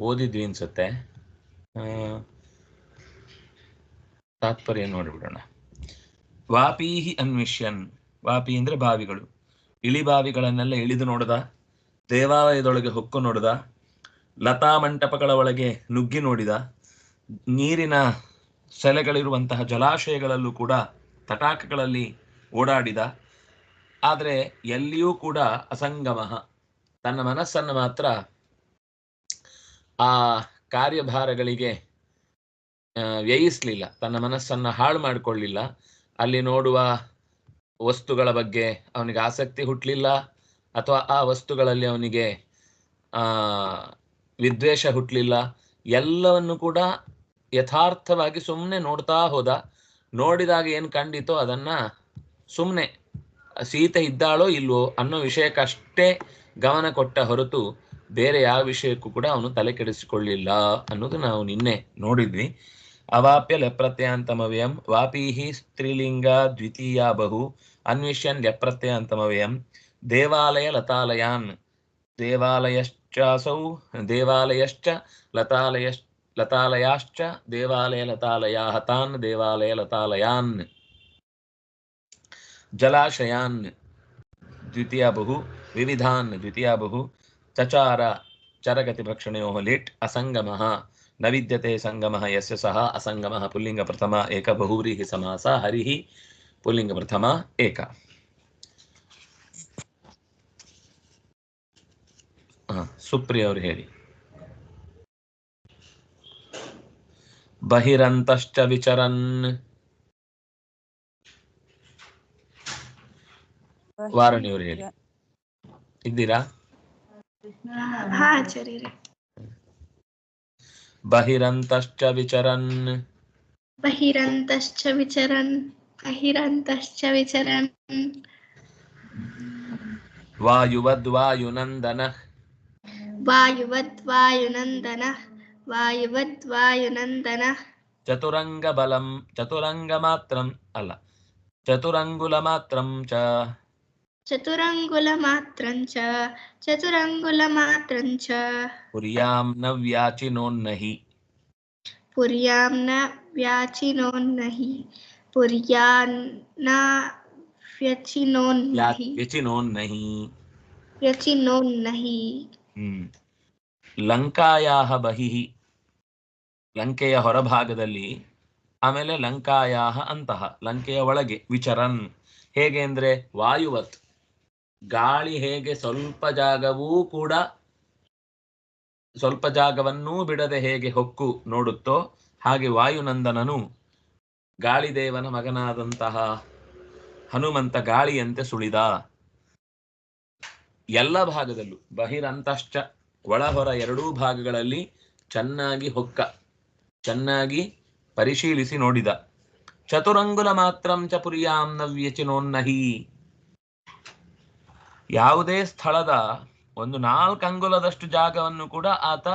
ಓದಿದ್ವಿ ಅನ್ಸುತ್ತೆ. ತಾತ್ಪರ್ಯ ನೋಡಿಬಿಡೋಣ. ವಾಪೀಹಿ ಅನ್ವಿಷ್ಯನ್. ವಾಪಿ ಅಂದ್ರೆ ಬಾವಿಗಳು. ಇಳಿ ಬಾವಿಗಳನ್ನೆಲ್ಲ ಇಳಿದು ನೋಡಿದ? ದೇವಾಲಯದೊಳಗೆ ಹೊಕ್ಕು ನೋಡಿದ? ಲತಾ ಮಂಟಪಗಳ ಒಳಗೆ ನುಗ್ಗಿ ನೋಡಿದ? ನೀರಿನ ಸೆಲೆಗಳಿರುವಂತಹ ಜಲಾಶಯಗಳಲ್ಲೂ ಕೂಡ ತಟಾಕಗಳಲ್ಲಿ ಓಡಾಡಿದ? ಆದರೆ ಎಲ್ಲಿಯೂ ಕೂಡ ಅಸಂಗಮ. ತನ್ನ ಮನಸ್ಸನ್ನು ಮಾತ್ರ ಆ ಕಾರ್ಯಭಾರಗಳಿಗೆ ವ್ಯಯಿಸಲಿಲ್ಲ. ತನ್ನ ಮನಸ್ಸನ್ನು ಹಾಳು ಮಾಡಿಕೊಳ್ಳಿಲ್ಲ. ಅಲ್ಲಿ ನೋಡುವ ವಸ್ತುಗಳ ಬಗ್ಗೆ ಅವನಿಗೆ ಆಸಕ್ತಿ ಹುಟ್ಟಲಿಲ್ಲ ಅಥವಾ ಆ ವಸ್ತುಗಳಲ್ಲಿ ಅವನಿಗೆ ವಿದ್ವೇಷ ಹುಟ್ಟಲಿಲ್ಲ ಎಲ್ಲವನ್ನು ಕೂಡ ಯಥಾರ್ಥವಾಗಿ ಸುಮ್ಮನೆ ನೋಡ್ತಾ ಹೋದ. ನೋಡಿದಾಗ ಏನು ಕಂಡಿತೋ ಅದನ್ನ ಸುಮ್ಮನೆ ಸೀತೆ ಇದ್ದಾಳೋ ಇಲ್ವೋ ಅನ್ನೋ ವಿಷಯಕ್ಕಷ್ಟೇ ಗಮನ ಕೊಟ್ಟ ಹೊರತು ಬೇರೆ ಯಾವ ವಿಷಯಕ್ಕೂ ಕೂಡ ಅವನು ತಲೆ ಕೆಡಿಸಿಕೊಳ್ಳಿಲ್ಲ ಅನ್ನೋದು ನಾವು ನಿನ್ನೆ ನೋಡಿದ್ವಿ. ಅವಾಪ್ಯ ಲೆಪ್ರತ್ಯಾಂತಮವ್ಯಂ ವಾಪೀಹಿ ಸ್ತ್ರೀಲಿಂಗ ದ್ವಿತೀಯ ಬಹು ಅನ್ವಿಷ್ಯನ್ ಲೆಪ್ರತ್ಯಾಂತಮವ್ಯಂ ದೇವಾಲಯ ಲತಾಲಯಾನ್, ದೇವಾಲಯಶ್ಚಾಸೌ, ದೇವಾಲಯಶ್ಚ ಲತಾಲಯಶ್, ಲತಾಲಯಾಶ್ಚ, ದೇವಾಲಯ ಲತಾಲಯ ತಾನ್ ದೇವಾಲಯ ಲತಾಲಯಾನ್. ಜಲಾಶಯಾನ್ ದ್ವಿತೀಯ ಬಹು ವಿವಿಧಾನ್ ದ್ವಿತೀಯ ಬಹು ಚಚಾರ ಚರಗತಿ ಭಕ್ಷಣಯೋಃ ಲಿಟ್ ಅಸಂಗಮಃ ನ ವಿದ್ಯತೆ ಸಂಗಮಃ ಯಸ್ಯ ಸಹ ಅಸಂಗಮಃ ಪುಲ್ಲಿಂಗ ಪ್ರಥಮ ಏಕ ಬಹುವ್ರೀಹಿ ಸಮಾಸ ಹರಿಹಿ ಪುಲ್ಲಿಂಗ ಪ್ರಥಮ ಏಕ ಹ, ಸುಪ್ರಿಯ ಅವರು ಹೇಳಿ। ಬಹಿರಂತಶ್ಚ ವಿಚರನ್। ವಾರಣಿಯವರು ಹೇಳಿ। ಇದ್ದೀರಾ? ಹಾ ಆಚಾರ್ಯರೇ ಬಹಿರಂತಶ್ಚ ವಿಚರನ್. ಬಹಿರಂತಶ್ಚ ವಿಚರನ್ ಬಹಿರಂತಶ್ಚ ವಿಚರನ್. ವಾಯುವದ್ವಾಯುನಂದನ. ವಾಯುವದ್ ವಾಯುನಂದನ ವಾಯುವದ್ ವಾಯುನಂದನ ಚತುರಂಗ ಬಲಂ ಚತುರಂಗ ಚತುರಂಗುಲ ಮಾತ್ರಂಚ ಚತುರಂಗುಲ ಮಾತ್ರಂಚ ಪುರ್ಯಾಂ ನ ವ್ಯಾಚಿನೋನ್ನಹಿ ಪುರ್ಯಾಂ ನ ವ್ಯಾಚಿನೋನ್ನಹಿ ಪುರ್ಯಾನ್ನ ವ್ಯಚಿನೋನ್ನಹಿ ವ್ಯಚಿನೋನ್ನಹಿ ವ್ಯಚಿನೋನ್ನಹಿ ಹ್ಮ್ ಲಂಕಾಯಾಹ ಬಹಿಹಿ ಲಂಕೆಯ ಹೊರಭಾಗದಲ್ಲಿ ಆಮೇಲೆ ಲಂಕಾಯಾಹ ಅಂತಹ ಲಂಕೆಯ ಒಳಗೆ ವಿಚರನ್ ಹೇಗೆ ಅಂದ್ರೆ ವಾಯುವತ್. ಗಾಳಿ ಹೇಗೆ ಸ್ವಲ್ಪ ಜಾಗವೂ ಕೂಡ ಸ್ವಲ್ಪ ಜಾಗವನ್ನೂ ಬಿಡದೆ ಹೇಗೆ ಹೊಕ್ಕು ನೋಡುತ್ತೋ ಹಾಗೆ ವಾಯುನಂದನನು ಗಾಳಿದೇವನ ಮಗನಾದಂತಹ ಹನುಮಂತ ಗಾಳಿಯಂತೆ ಸುಳಿದ. ಎಲ್ಲ ಭಾಗದಲ್ಲೂ ಬಹಿರಂತಶ್ಚ ಒಳಹೊರ ಎರಡೂ ಭಾಗಗಳಲ್ಲಿ ಚೆನ್ನಾಗಿ ಹೊಕ್ಕ, ಚೆನ್ನಾಗಿ ಪರಿಶೀಲಿಸಿ ನೋಡಿದ. ಚತುರಂಗುಲ ಮಾತ್ರಂ ಚ ಪುರಿಯಾಂ ನವ್ಯಚಿನೋನ್ನಹಿ ವ್ಯಚಿನೋನ್ನಹಿ ಯಾವುದೇ ಸ್ಥಳದ ಒಂದು ನಾಲ್ಕು ಅಂಗುಲದಷ್ಟು ಜಾಗವನ್ನು ಕೂಡ ಆತ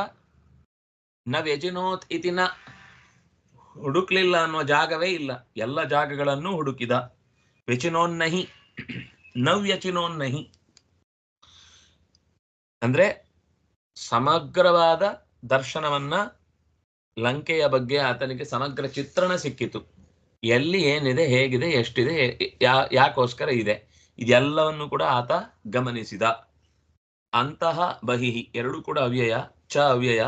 ನ ವ್ಯಜಿನೋತ್ ಇತಿನ ಹುಡುಕ್ಲಿಲ್ಲ ಅನ್ನೋ ಜಾಗವೇ ಇಲ್ಲ. ಎಲ್ಲ ಜಾಗಗಳನ್ನು ಹುಡುಕಿದ. ವ್ಯಚಿನೋನ್ನಹಿ ನವ್ಯಚಿನೋನ್ನಹಿ ವ್ಯಚಿನೋನ್ನಹಿ ಅಂದ್ರೆ ಸಮಗ್ರವಾದ ದರ್ಶನವನ್ನ ಲಂಕೆಯ ಬಗ್ಗೆ ಆತನಿಗೆ ಸಮಗ್ರ ಚಿತ್ರಣ ಸಿಕ್ಕಿತು. ಎಲ್ಲಿ ಏನಿದೆ, ಹೇಗಿದೆ, ಎಷ್ಟಿದೆ ಯಾಕೋಸ್ಕರ ಇದೆ. ಇದೆಲ್ಲವನ್ನು ಕೂಡ ಆತ ಗಮನಿಸಿದ. ಅಂತಹ ಬಹಿಹಿ, ಎರಡು ಕೂಡ ಅವ್ಯಯ, ಚ ಅವ್ಯಯ.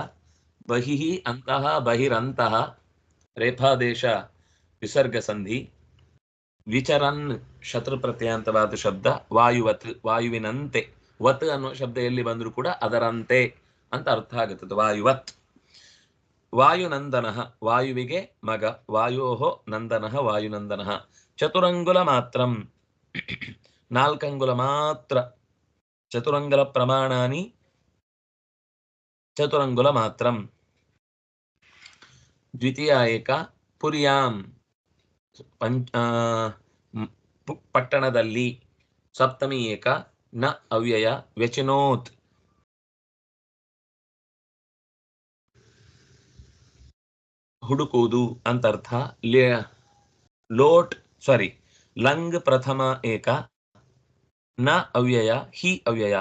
ಬಹಿಹಿ ಅಂತಹ, ಬಹಿರಂತಹ, ರೇಫಾದೇಶ ವಿಸರ್ಗ ಸಂಧಿ ವಿಚರನ್ ಶತ್ರು ಪ್ರತ್ಯಯಾಂತವಾದ ಶಬ್ದ, ವಾಯುವತ್, ವಾಯುವಿನಂತೆ. ವತ್ ಅನ್ನೋ ಶಬ್ದ ಎಲ್ಲಿ ಬಂದರೂ ಕೂಡ ಅದರಂತೆ ಅಂತ ಅರ್ಥ ಆಗುತ್ತದೆ. ವಾಯುವತ್. ವಾಯುನಂದನ, ವಾಯುವಿಗೆ ಮಗ. ವಾಯೋಹೋ, ನಂದನ, ವಾಯುನಂದನ. ಚತುರಂಗುಲ ಮಾತ್ರಂ. ನಾಲ್ಕಂಗುಲ ಮಾತ್ರ ಚತುರಂಗುಲ ಪ್ರಮಾಣಾನಿ ಚತುರಂಗುಲ ಮಾತ್ರಂ. ದ್ವಿತೀಯ ಏಕ ಪುರಿಯಾಂ. ಪಂಚ ಪಟ್ಟಣದಲ್ಲಿ ಸಪ್ತಮಿ ಏಕ ನ ಅವ್ಯಯ ವ್ಯಚಿನೋತ್. ಹುಡುಕುವುದು ಅಂತ ಅರ್ಥ ಲೋಟ್ ಸಾರಿ ಲಂಗ್ ಪ್ರಥಮ ಏಕ न अव्यय ही अव्यय.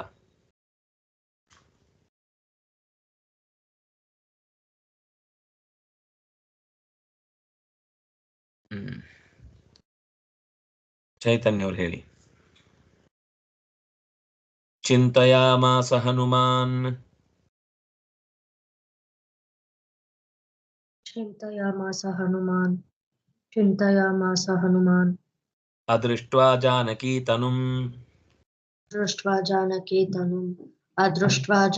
हम्म। चैतन्य चिंतयामास हनुमान। चिंतयामास हनुमान। चिंतयामास हनुमान। अदृष्ट्वा जानकी तनु దృష్ట్వా జానకీతనుం అదృష్ట్వా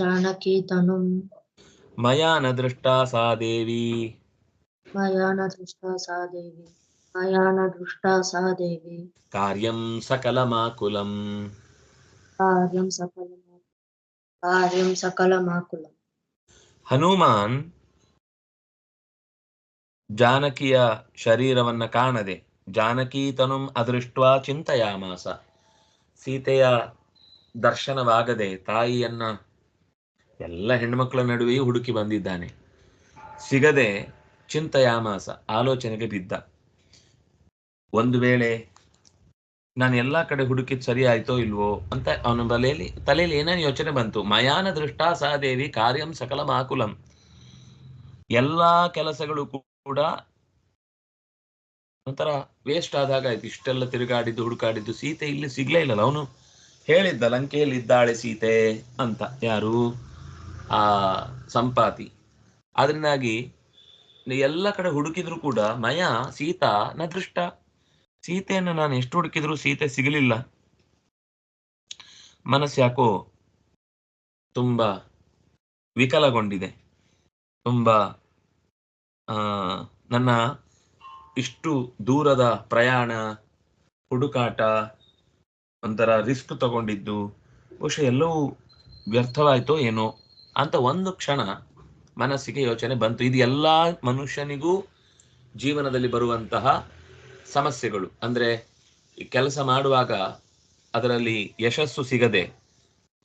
మయా న దృష్టా సా దేవి. మయా న దృష్టా సా దేవి. మయా న దృష్టా సా దేవి. కార్యం సకలమాకులం. కార్యం సకల కార్యం సకలమాకులం. హనుమాన్ జానకీయ శరీరవన్న ಕಾಣದೆ జానకీతను ಅದೃಷ್ಟ చింతయామాస. సీతయ ದರ್ಶನವಾಗದೆ ತಾಯಿಯನ್ನ ಎಲ್ಲ ಹೆಣ್ಮಕ್ಳ ನಡುವೆಯೂ ಹುಡುಕಿ ಬಂದಿದ್ದಾನೆ. ಸಿಗದೆ ಚಿಂತಯಾಮಾಸ, ಆಲೋಚನೆಗೆ ಬಿದ್ದ. ಒಂದು ವೇಳೆ ನಾನು ಎಲ್ಲಾ ಕಡೆ ಹುಡುಕಿದ್ ಸರಿ ಆಯ್ತೋ ಇಲ್ವೋ ಅಂತ ಅವನ ಬಲೆಯಲ್ಲಿ, ತಲೆಯಲ್ಲಿ ಏನೇನು ಯೋಚನೆ ಬಂತು. ಮಯಾನ ದೃಷ್ಟಾ ಸಾ ದೇವಿ ಕಾರ್ಯಂ ಸಕಲ ಮಾಕುಲಂ. ಎಲ್ಲಾ ಕೆಲಸಗಳು ಕೂಡ ಒಂಥರ ವೇಸ್ಟ್ ಆದಾಗ ಆಯ್ತು. ಇಷ್ಟೆಲ್ಲ ತಿರುಗಾಡಿದ್ದು, ಹುಡುಕಾಡಿದ್ದು, ಸೀತೆ ಇಲ್ಲಿ ಸಿಗ್ಲೇ ಇಲ್ಲಲ್ಲ ಅವನು? ಹೇಳಿದ್ದ ಲಂಕೆಯಲ್ಲಿ ಇದ್ದಾಳೆ ಸೀತೆ ಅಂತ. ಯಾರು? ಆ, ಸಂಪಾತಿ. ಅದರಿಂದಾಗಿ ಎಲ್ಲ ಕಡೆ ಹುಡುಕಿದ್ರು ಕೂಡ ಮಯ, ಸೀತಾ, ನ ದೃಷ್ಟ. ಸೀತೆಯನ್ನು ನಾನು ಎಷ್ಟು ಹುಡುಕಿದ್ರು ಸೀತೆ ಸಿಗಲಿಲ್ಲ. ಮನಸ್ಸು ಯಾಕೋ ತುಂಬಾ ವಿಕಲಗೊಂಡಿದೆ. ತುಂಬಾ, ಆ, ನನ್ನ ಇಷ್ಟು ದೂರದ ಪ್ರಯಾಣ, ಹುಡುಕಾಟ ಒಂಥರ ರಿಸ್ಕ್ ತಗೊಂಡಿದ್ದು, ಬಹುಶಃ ಎಲ್ಲವೂ ವ್ಯರ್ಥವಾಯ್ತೋ ಏನೋ ಅಂತ ಒಂದು ಕ್ಷಣ ಮನಸ್ಸಿಗೆ ಯೋಚನೆ ಬಂತು. ಇದು ಎಲ್ಲಾ ಮನುಷ್ಯನಿಗೂ ಜೀವನದಲ್ಲಿ ಬರುವಂತಹ ಸಮಸ್ಯೆಗಳು. ಅಂದ್ರೆ ಕೆಲಸ ಮಾಡುವಾಗ ಅದರಲ್ಲಿ ಯಶಸ್ಸು ಸಿಗದೆ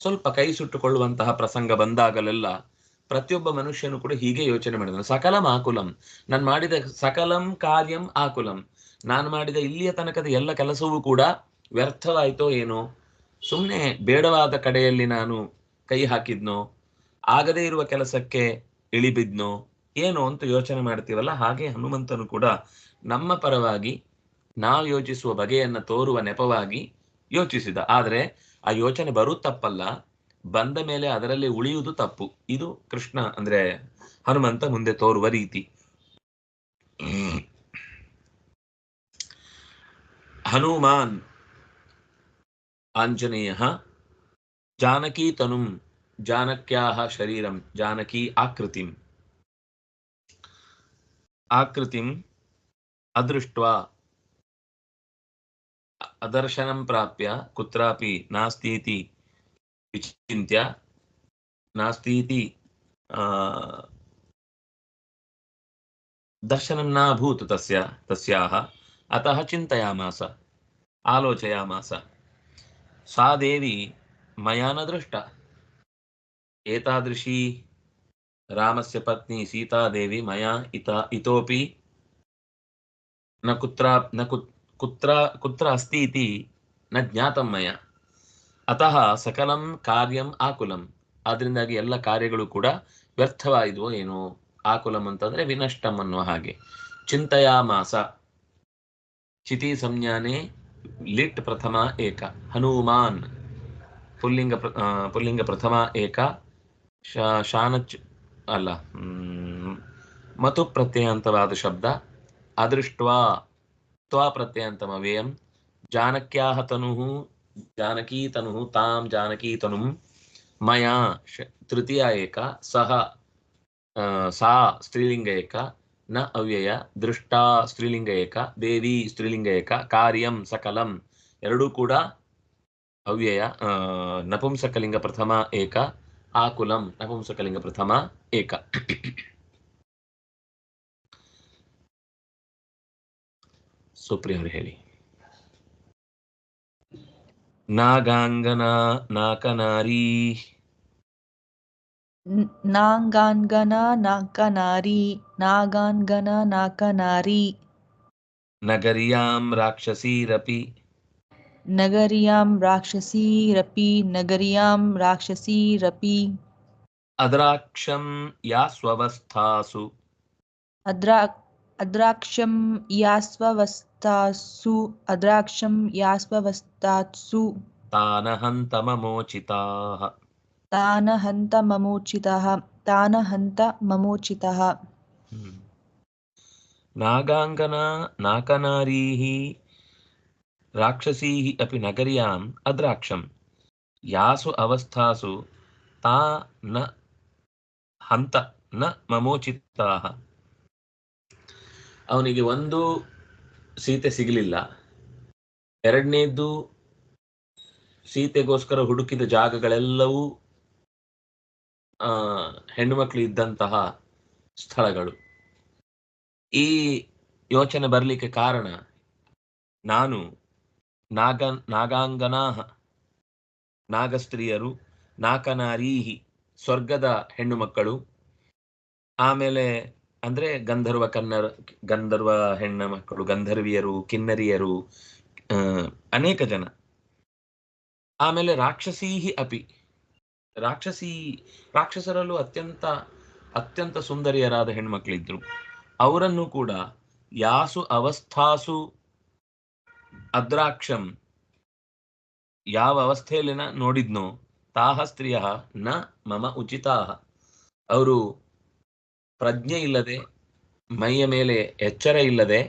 ಸ್ವಲ್ಪ ಕೈ ಸುಟ್ಟುಕೊಳ್ಳುವಂತಹ ಪ್ರಸಂಗ ಬಂದಾಗಲೆಲ್ಲ ಪ್ರತಿಯೊಬ್ಬ ಮನುಷ್ಯನು ಕೂಡ ಹೀಗೆ ಯೋಚನೆ ಮಾಡಿದನು. ಸಕಲಂ ಆಕುಲಂ. ನಾನು ಮಾಡಿದ ಸಕಲಂ ಕಾರ್ಯಂ ಆಕುಲಂ. ನಾನು ಮಾಡಿದ ಇಲ್ಲಿಯ ತನಕದ ಎಲ್ಲ ಕೆಲಸವೂ ಕೂಡ ವ್ಯರ್ಥವಾಯ್ತೋ ಏನೋ? ಸುಮ್ಮನೆ ಬೇಡವಾದ ಕಡೆಯಲ್ಲಿ ನಾನು ಕೈ ಹಾಕಿದ್ನೋ? ಆಗದೇ ಇರುವ ಕೆಲಸಕ್ಕೆ ಇಳಿಬಿದ್ನೋ? ಏನೋ ಅಂತ ಯೋಚನೆ ಮಾಡ್ತೀವಲ್ಲ? ಹಾಗೆ ಹನುಮಂತನು ಕೂಡ ನಮ್ಮ ಪರವಾಗಿ ನಾವು ಯೋಚಿಸುವ ಬಗೆಯನ್ನ ತೋರುವ ನೆಪವಾಗಿ ಯೋಚಿಸಿದ. ಆದ್ರೆ ಆ ಯೋಚನೆ ಬರೂ ತಪ್ಪಲ್ಲ. ಬಂದ ಮೇಲೆ ಅದರಲ್ಲಿ ಉಳಿಯುವುದು ತಪ್ಪು. ಇದು ಕೃಷ್ಣ ಅಂದ್ರೆ ಹನುಮಂತ ಮುಂದೆ ತೋರುವ ರೀತಿ. ಹನುಮಾನ್. आञ्जनेयः। जानकीतनुं जानक्याः शरीरं जानकी आकृतिम्। आकृतिम् अदृष्ट्वा अदर्शनं प्राप्य कुत्रापि नास्तीति विचिन्त्य, नास्तीति दर्शनं न अभूत् तस्य, तस्याः। अतः चिन्तयामास, आलोचयामास। ಸಾ ದೇವಿ ಮಯಾ ನ ದೃಷ್ಟ ಏತಾದೃಶಿ ರಾಮಸ್ಯ ಪತ್ನಿ ಸೀತಾದೇವಿ ಮಯಾ ಇತ ಇತೋಪಿ ನ ಕುತ್ರ ನ ಕುತ್ರ ಕುತ್ರ ಅಸ್ತಿ ಇತಿ ನ ಜ್ಞಾತಂ ಮಯ ಅತಃ ಸಕಲಂ ಕಾರ್ಯಂ ಆಕುಲಂ ಆದ್ರಿಂದಾಗಿ ಎಲ್ಲ ಕಾರ್ಯಗಳು ಕೂಡ ವ್ಯರ್ಥವಾಯಿದೋ ಏನು? ಆಕುಲಂ ಅಂತಂದ್ರೆ ವಿನಷ್ಟಂ ಅನ್ನುವ ಹಾಗೆ। ಚಿಂತೆಯ ಮಾಸ ಚಿತಿ ಸಂಜ್ಞಾನೇ ಲಿಟ್ ಪ್ರಥಮ ಏಕ. ಹನುಮಾನ್. ಪುಲ್ಲಿಂಗ ಪುಲ್ಲಿಂಗ ಪ್ರಥಮ ಏಕ. ಶಾನಚ್, ಅಲ್ಲ ಮತು ಪ್ರತ್ಯಯಾಂತವಾದ ಶಬ್ದ. ಅದೃಷ್ಟ್ವಾ, ತ್ವಾ ಪ್ರತ್ಯಯಾಂತಮವ್ಯಯಂ. ಜಾನಕ್ಯಾಹ ತನುಃ ಜಾನಕೀ ತನುಃ ತಾಂ ಜಾನಕೀ ತನುಂ. ಮಯಾ ತೃತೀಯ ಏಕ. ಸಹ ಸಾ, ಸ್ತ್ರೀಲಿಂಗ ಏಕ. ನ ಅವ್ಯಯ ದೃಷ್ಟಾ ಸ್ತ್ರೀಲಿಂಗ ಏಕ ದೇವಿ ಸ್ತ್ರೀಲಿಂಗ ಏಕ ಕಾರ್ಯಂ ಸಕಲಂ. ಎರಡೂ ಕೂಡ ಅವ್ಯಯ ಆ, ನಪುಂಸಕಲಿಂಗ ಪ್ರಥಮ ಏಕ ಆಕುಲಂ ನಪುಂಸಕಲಿಂಗ ಪ್ರಥಮ ಏಕ. ಸುಪ್ರಿಯ ಅವರು ಹೇಳಿ. ನಾಗಾಂಗನ ನಾಕನಾರಿ. नागानगना नाकनारी नागानगना नाकनारी नगरियाम राक्षसी रपि नगर्यां राक्षसीरपि नगर्यां राक्षसीरपि नगर्यां राक्षसीरपि अद्राक्षं यास्वस्थासु अद्रा अद्राक्षम अद्राक्षं यास्वस्थासु अद्राक्षं तानहं तानहन्तममोचिताः ತಾನ ಹಂತ ಮಮೋಚಿತ ತಾನ ಹಂತ ಮಮೋಚಿತ ನಾಗಾಂಗನ, ನಾಕನಾರೀಹಿ, ರಾಕ್ಷಸೀಹಿ ಅಪಿ ನಗರ್ಯಾಂ ಅದ್ರಾಕ್ಷಂ. ಯಾಸು ಅವಸ್ಥಾಸು ತಾ ನ ಹಂತ, ನ ಮಮೋಚಿತ ಅವನಿಗೆ ಒಂದು ಸೀತೆ ಸಿಗಲಿಲ್ಲ. ಎರಡನೇದು ಸೀತೆಗೋಸ್ಕರ ಹುಡುಕಿದ ಜಾಗಗಳೆಲ್ಲವೂ ಆ ಹೆಣ್ಣುಮಕ್ಕಳು ಇದ್ದಂತಹ ಸ್ಥಳಗಳು. ಈ ಯೋಚನೆ ಬರಲಿಕ್ಕೆ ಕಾರಣ ನಾನು ನಾಗ, ನಾಗಾಂಗನಾ ನಾಗಸ್ತ್ರೀಯರು, ನಾಕನಾರೀಹಿ ಸ್ವರ್ಗದ ಹೆಣ್ಣು ಮಕ್ಕಳು ಆಮೇಲೆ ಅಂದ್ರೆ ಗಂಧರ್ವ ಕನ್ನಡ, ಗಂಧರ್ವ ಹೆಣ್ಣು ಮಕ್ಕಳು ಗಂಧರ್ವಿಯರು, ಕಿನ್ನರಿಯರು ಅನೇಕ ಜನ. ಆಮೇಲೆ ರಾಕ್ಷಸೀಹಿ ಅಪಿ. ರಾಕ್ಷಸಿ, ರಾಕ್ಷಸರಲ್ಲೂ ಅತ್ಯಂತ ಅತ್ಯಂತ ಸುಂದರಿಯರಾದ ಹೆಣ್ಮಕ್ಳಿದ್ರು. ಅವರನ್ನು ಕೂಡ ಯಾಸು ಅವಸ್ಥಾಸು ಅದ್ರಾಕ್ಷಂ ಯಾವ ಅವಸ್ಥೆಯಲ್ಲಿನ ನೋಡಿದ್ನೋ ತಾಹ ಸ್ತ್ರೀಯ ನ ಮಮ ಉಚಿತಾಹ ಅವರು ಪ್ರಜ್ಞೆ ಇಲ್ಲದೆ, ಮೈಯ ಮೇಲೆ ಎಚ್ಚರ ಇಲ್ಲದೆ,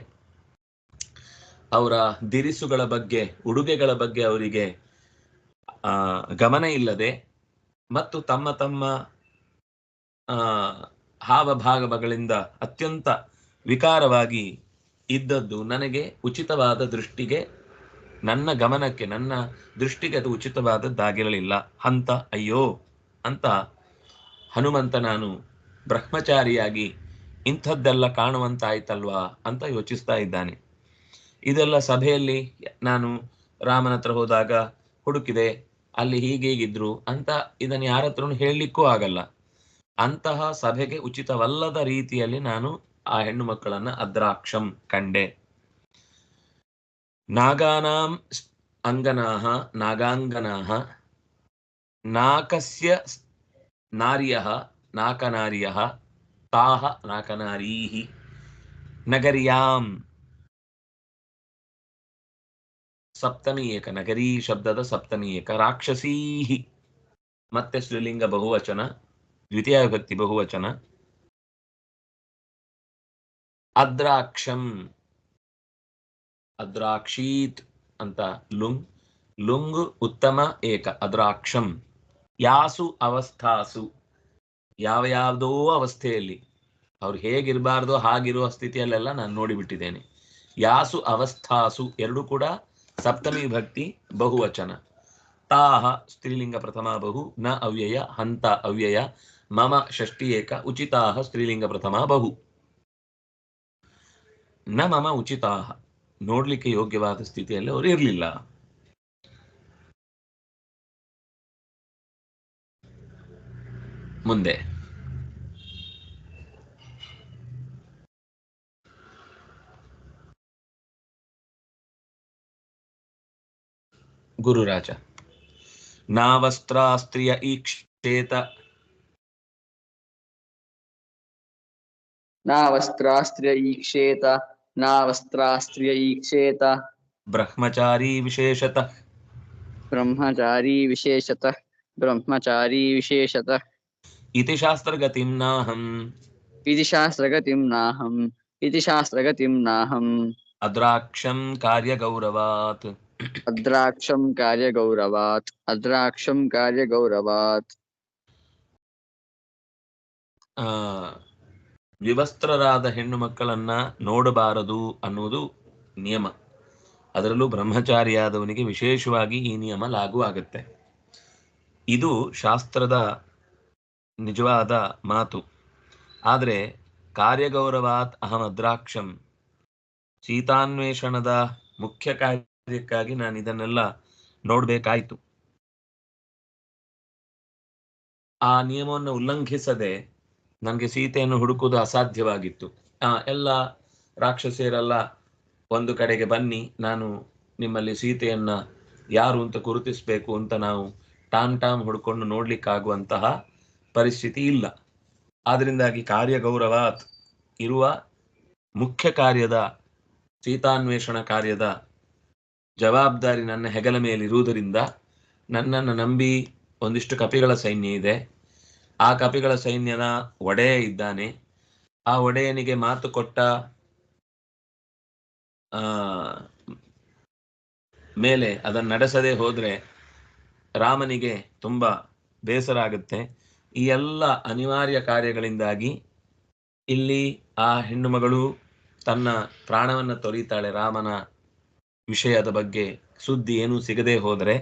ಅವರ ದಿರಿಸುಗಳ ಬಗ್ಗೆ, ಉಡುಗೆಗಳ ಬಗ್ಗೆ ಅವರಿಗೆ ಗಮನ ಇಲ್ಲದೆ ಮತ್ತು ತಮ್ಮ ತಮ್ಮ ಆ, ಹಾವಭಾವಗಳಿಂದ ಅತ್ಯಂತ ವಿಕಾರವಾಗಿ ಇದ್ದದ್ದು ನನಗೆ ಉಚಿತವಾದ ದೃಷ್ಟಿಗೆ ನನ್ನ ಗಮನಕ್ಕೆ ನನ್ನ ದೃಷ್ಟಿಗೆ ಅದು ಉಚಿತವಾದದ್ದಾಗಿರಲಿಲ್ಲ. ಹಂತ ಅಯ್ಯೋ ಅಂತ ಹನುಮಂತ ನಾನು ಬ್ರಹ್ಮಚಾರಿಯಾಗಿ ಇಂಥದ್ದೆಲ್ಲ ಕಾಣುವಂತಾಯ್ತಲ್ವಾ ಅಂತ ಯೋಚಿಸ್ತಾ ಇದ್ದಾನೆ. ಇದೆಲ್ಲ ಸಭೆಯಲ್ಲಿ ನಾನು ರಾಮನ ಹತ್ರ ಹೋದಾಗ ಹುಡುಕಿದೆ. ಅಲ್ಲಿ ಹೀಗೆ ಹೀಗಿದ್ರು ಅಂತ ಇದನ್ನ ಯಾರ ಹತ್ರ ಹೇಳಲಿಕ್ಕೂ ಆಗಲ್ಲ. ಅಂತಹ ಸಭೆಗೆ ಉಚಿತವಲ್ಲದ ರೀತಿಯಲ್ಲಿ ನಾನು ಆ ಹೆಣ್ಣು ಮಕ್ಕಳನ್ನ ಅದ್ರಾಕ್ಷಂ ಕಂಡೆ. ನಾಗಾನಾಂ ಅಂಗನಾಹ, ನಾಗಾಂಗನಾಹ, ನಾಕಸ್ಯ ನಾಕನಾರಿಯ ನಾಕನಾರ್ಯಃ ತಾಹ ನಾಕನಾರೀಹಿ, ನಗರ್ಯಾಂ ಸಪ್ತಮಿ ಏಕ ನಗರೀ ಶಬ್ದದ ಸಪ್ತಮಿ ಏಕ ರಾಕ್ಷಸೀಃ. ಮತ್ತೆ ಸ್ತ್ರೀಲಿಂಗ ಬಹುವಚನ ದ್ವಿತೀಯ ವಿಭಕ್ತಿ ಬಹುವಚನ. ಅದ್ರಾಕ್ಷಂ. ಅದ್ರಾಕ್ಷೀತ್ ಅಂತ ಲುಂಗ್. ಲುಂಗ್ ಉತ್ತಮ ಏಕ, ಅದ್ರಾಕ್ಷಂ. ಯಾಸು ಅವಸ್ಥಾಸು. ಯಾವ ಯಾವುದೋ ಅವಸ್ಥೆಯಲ್ಲಿ. ಅವ್ರು ಹೇಗಿರಬಾರ್ದೋ ಹಾಗಿರುವ ಸ್ಥಿತಿಯಲ್ಲೆಲ್ಲ ನಾನು ನೋಡಿಬಿಟ್ಟಿದ್ದೇನೆ. ಯಾಸು ಅವಸ್ಥಾಸು ಎರಡು ಕೂಡ ಸಪ್ತಮಿ ಭಕ್ತಿ ಬಹುವಚನ. ತಾಹ ಸ್ತ್ರೀಲಿಂಗ ಪ್ರಥಮ ಬಹು, ನ ಅವ್ಯಯ, ಹಂತ ಅವ್ಯಯ, ಮಮ ಷಷ್ಟಿ ಏಕ, ಉಚಿತಾಹ ಸ್ತ್ರೀಲಿಂಗ ಪ್ರಥಮ ಬಹು. ನ ಮಮ ಉಚಿತಾಹ. ನೋಡ್ಲಿಕ್ಕೆ ಯೋಗ್ಯವಾದ ಸ್ಥಿತಿಯಲ್ಲಿ ಅವರು ಇರಲಿಲ್ಲ. ಮುಂದೆ. गुरु राजा गुरुराज। नावस्त्रास्त्रिय ईक्षेत। ना नावस्त्रास्त्रिय ईक्षेत। ना नावस्त्रास्त्रिय ईक्षेत। ब्रह्मचारी विशेषत। ब्रह्मचारी विशेषत। ब्रह्मचारी विशेषत। इति शास्त्रगतिं नाहम्। इति शास्त्रगतिं नाहम्। इति शास्त्रगतिं नाहम्। अद्राक्षं कार्यगौरवात्। अद्राक्षं कार्यगौरवात् अद्राक्षं कार्यगौरवात् ಆ, ವಿವಸ್ತ್ರರಾದ ಹೆಣ್ಣು ಮಕ್ಕಳನ್ನ ನೋಡಬಾರದು ಅನ್ನುವುದು ನಿಯಮ ಅದರಲ್ಲೂ ಬ್ರಹ್ಮಚಾರಿಯಾದವನಿಗೆ ವಿಶೇಷವಾಗಿ ಈ ನಿಯಮ ಲಾಗೂ ಆಗುತ್ತೆ ಇದು ಶಾಸ್ತ್ರದ ನಿಜವಾದ ಮಾತು ಆದರೆ ಕಾರ್ಯಗೌರವಾತ್ ಅಹಂ ಅದ್ರಾಕ್ಷಂ ಸೀತಾನ್ವೇಷಣದ ಮುಖ್ಯ ಕಾರ್ಯಕ್ಕಾಗಿ ನಾನು ಇದನ್ನೆಲ್ಲ ನೋಡ್ಬೇಕಾಯ್ತು. ಆ ನಿಯಮವನ್ನು ಉಲ್ಲಂಘಿಸದೆ ನನಗೆ ಸೀತೆಯನ್ನು ಹುಡುಕುವುದು ಅಸಾಧ್ಯವಾಗಿತ್ತು. ಆ ಎಲ್ಲ ರಾಕ್ಷಸಿಯರೆಲ್ಲ ಒಂದು ಕಡೆಗೆ ಬನ್ನಿ, ನಾನು ನಿಮ್ಮಲ್ಲಿ ಸೀತೆಯನ್ನ ಯಾರು ಅಂತ ಗುರುತಿಸಬೇಕು ಅಂತ ನಾವು ಟಾಮ್ ಟಾಮ್ ಹುಡ್ಕೊಂಡು ನೋಡ್ಲಿಕ್ಕಾಗುವಂತಹ ಪರಿಸ್ಥಿತಿ ಇಲ್ಲ. ಆದ್ರಿಂದಾಗಿ ಕಾರ್ಯಗೌರವ ಇರುವ ಮುಖ್ಯ ಕಾರ್ಯದ ಸೀತಾನ್ವೇಷಣ ಕಾರ್ಯದ ಜವಾಬ್ದಾರಿ ನನ್ನ ಹೆಗಲ ಮೇಲಿರುವುದರಿಂದ ನನ್ನನ್ನು ನಂಬಿ ಒಂದಿಷ್ಟು ಕಪಿಗಳ ಸೈನ್ಯ ಇದೆ. ಆ ಕಪಿಗಳ ಸೈನ್ಯನ ಒಡೆಯ ಇದ್ದಾನೆ. ಆ ಒಡೆಯನಿಗೆ ಮಾತು ಕೊಟ್ಟ ಮೇಲೆ ಅದನ್ನು ನಡೆಸದೆ ಹೋದ್ರೆ ರಾಮನಿಗೆ ತುಂಬ ಬೇಸರ ಆಗುತ್ತೆ. ಈ ಎಲ್ಲ ಅನಿವಾರ್ಯ ಕಾರ್ಯಗಳಿಂದಾಗಿ ಇಲ್ಲಿ ಆ ಹೆಣ್ಣು ಮಗಳು ತನ್ನ ಪ್ರಾಣವನ್ನು ತೊರೀತಾಳೆ ರಾಮನ ವಿಷಯದ ಬಗ್ಗೆ ಸುದ್ದಿ ಏನೂ ಸಿಗದೆ ಹೋದರೆ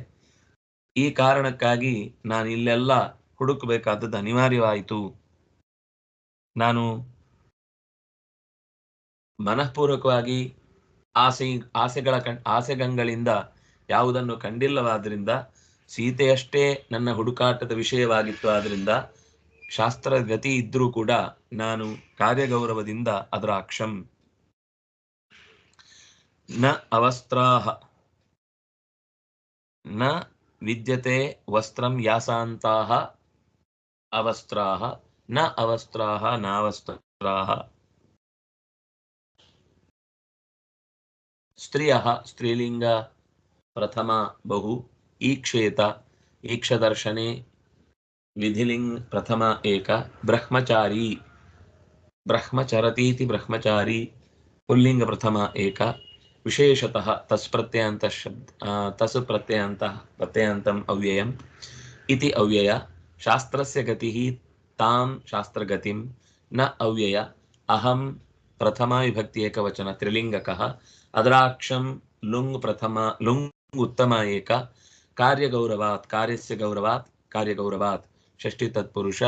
ಈ ಕಾರಣಕ್ಕಾಗಿ ನಾನು ಇಲ್ಲೆಲ್ಲ ಹುಡುಕಬೇಕಾದದ್ದು ಅನಿವಾರ್ಯವಾಯಿತು. ನಾನು ಮನಃಪೂರ್ವಕವಾಗಿ ಆಸೆ, ಆಸೆಗಳ ಕಣ್, ಆಸೆಗಂಗಳಿಂದ ಯಾವುದನ್ನು ಕಂಡಿಲ್ಲವಾದ್ರಿಂದ, ಸೀತೆಯಷ್ಟೇ ನನ್ನ ಹುಡುಕಾಟದ ವಿಷಯವಾಗಿತ್ತು. ಆದ್ರಿಂದ ಶಾಸ್ತ್ರ ಗತಿ ಇದ್ರೂ ಕೂಡ ನಾನು ಕಾರ್ಯಗೌರವದಿಂದ ಅದರ ಅಕ್ಷಂ. ನ ಅವಸ್ತ್ರಾಹ ನ ವಿದ್ಯತೆ ವಸ್ತ್ರಂ ಯಾಸಾಂತಾಹ ಅವಸ್ತ್ರಾಹ ನ ಅವಸ್ತ್ರಾಹ ನಾವಸ್ತ್ರಾಹ ಸ್ತ್ರಿಯಃ ಸ್ತ್ರೀಲಿಂಗ ಪ್ರಥಮ ಬಹು ಈಕ್ಷೇತ ಈಕ್ಷದರ್ಶನೆ ವಿಧಿಲಿಂಗ್ ಪ್ರಥಮ ಏಕ ಬ್ರಹ್ಮಚಾರಿ ಬ್ರಹ್ಮಚರತೀತಿ ಬ್ರಹ್ಮಚಾರಿ ಪುಲ್ಲಿಂಗ ಪ್ರಥಮ ಏಕ ವಿಶೇಷತಃ ತಸ್ ಪ್ರತ್ಯಯಾಂತ ಶಬ್ದ ಆ, ತಸ್ ಪ್ರತ್ಯಯಾಂತ ಪ್ರತ್ಯಯಾಂತಂ ಅವ್ಯಯಂ ಇತಿ ಅವ್ಯಯ ಶಾಸ್ತ್ರಸ್ಯ ಗತಿಃ ತಾಂ ಶಾಸ್ತ್ರಗತಿಂ ನ ಅವ್ಯಯ ಅಹಂ ಪ್ರಥಮ ವಿಭಕ್ತಿ ಏಕವಚನ ತ್ರಿಲಿಂಗಕಃ ಅದ್ರಾಕ್ಷಂ ಲುಂಗ್ ಪ್ರಥಮ ಲುಂಗ್ ಉತ್ತಮ ಏಕ ಕಾರ್ಯಗೌರವಾತ್ ಕಾರ್ಯಸ್ಯ ಗೌರವಾತ್ ಕಾರ್ಯಗೌರವಾತ್ ಷಷ್ಠಿ ತತ್ಪುರುಷ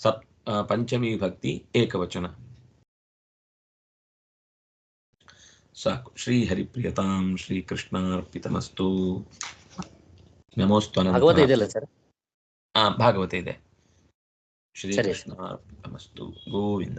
ಸಪ್ ಆ, ಪಂಚಮಿ ಸಾಕು. ಶ್ರೀ ಹರಿಪ್ರಿಯತಾಂ ಶ್ರೀ ಕೃಷ್ಣಾರ್ಪಿತಮಸ್ತು. ನಮೋಸ್ತು ಭಾಗವತ ಇದೆ. ಶ್ರೀ ಸರಿ. ಕೃಷ್ಣಾರ್ಪಿತಮಸ್ತು. ಗೋವಿಂದ.